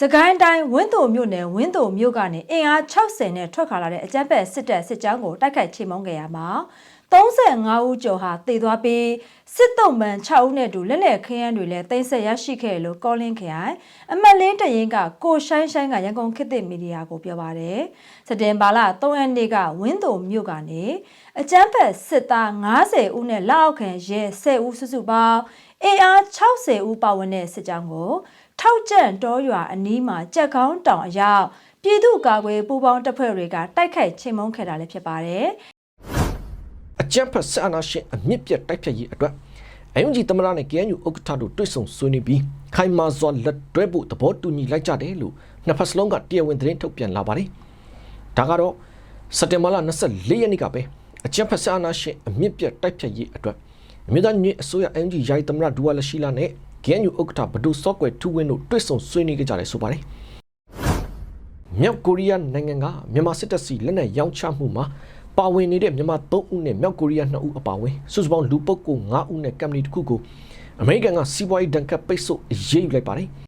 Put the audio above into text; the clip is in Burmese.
စကိုင်းတိုင်းဝင်းသိုမြို့နယ်ဝင်းသိုမြို့ကနေအင်အား60နဲ့ထွက်ခါလာတဲ့အကြမ်းဖက်စစ်တပ်စစ်ကြောင်းကိုတိုက်ခိုက်ချိန်မုံခဲ့ရမှာ35ဦးကျော်ဟာတည်သွားပြီးစစ်တုံးမှန်6ဦးနဲ့အတူလက်လက်ခင်းရန်တွေလည်းတင်ဆက်ရရှိခဲ့တယ်လို့ကောလင်းခရိုင်အမတ်လင်းတရင်ကကိုရှိုင်းရှိုင်းကရန်ကုန်ခေတ်သစ်မီဒီယာကိုပြောပါတယ်စက်တင်ဘာလ3ရက်နေ့ကဝင်းသိုမြို့ကနေအကြမ်းဖက်စစ်သား90ဦးနဲ့လက်အောက်ခံရဲ10ဦးစုစုပေါင်း အင်အား60ဦးပါဝင်တဲ့စစ်ကြောင်းကို ထောက်ကျန့်တောရွာအနီးမှာကြက်ကောင်းတောင်အရောက်ပြည်သူ့ကာကွယ်ပူးပေါင်းတပ်ဖွဲ့တွေကတိုက်ခိုက်ချိန်မုံခဲ့တာလည်းဖြစ်ပါတယ်။အကြမ်းဖက်ဆန္ဒရှင်အမြင့်ပြတ်တိုက်ဖြတ်ရေးအတွက်အယုံကြည်သမရနဲ့ KNU ဥက္ကဋ္ဌတို့တွေ့ဆုံဆွေးနွေးပြီးခိုင်မာစွာလက်တွဲဖို့သဘောတူညီလိုက်ကြတယ်လို့နှစ်ဖက်စလုံးကတရားဝင်သတင်းထုတ်ပြန်လာပါတယ်။ဒါကတော့စက်တင်ဘာလ24ရက်နေ့ကပဲအကြမ်းဖက်ဆန္ဒရှင်အမြင့်ပြတ်တိုက်ဖြတ်ရေးအတွက် အမျိုးသားညီညွတ်အစိုးရအယုံကြည်ယာယီသမရဒူဝါလရှိလာနဲ့ KNU ဥက္ကဋ္ဌဘဒုစောကွယ်ထူဝင်းတို့တွေ့ဆုံဆွေးနွေးကြတယ်ဆိုပါတယ်။မြောက်ကိုရီးယားနိုင်ငံကမြန်မာစစ်တပ်စီလက်နက်ရောင်းချမှုမှာပါဝင်နေတဲ့မြန်မာ3ဦးနဲ့မြောက်ကိုရီးယား2ဦးအပါအဝင်စုစုပေါင်းလူပုဂ္ဂိုလ်5ဦးနဲ့ကမ်ပဏီတစ်ခုကိုအမေရိကန်ကစီးပွားရေးဒဏ်ခတ်ပိတ်ဆို့အရေးယူလိုက်ပါတယ်။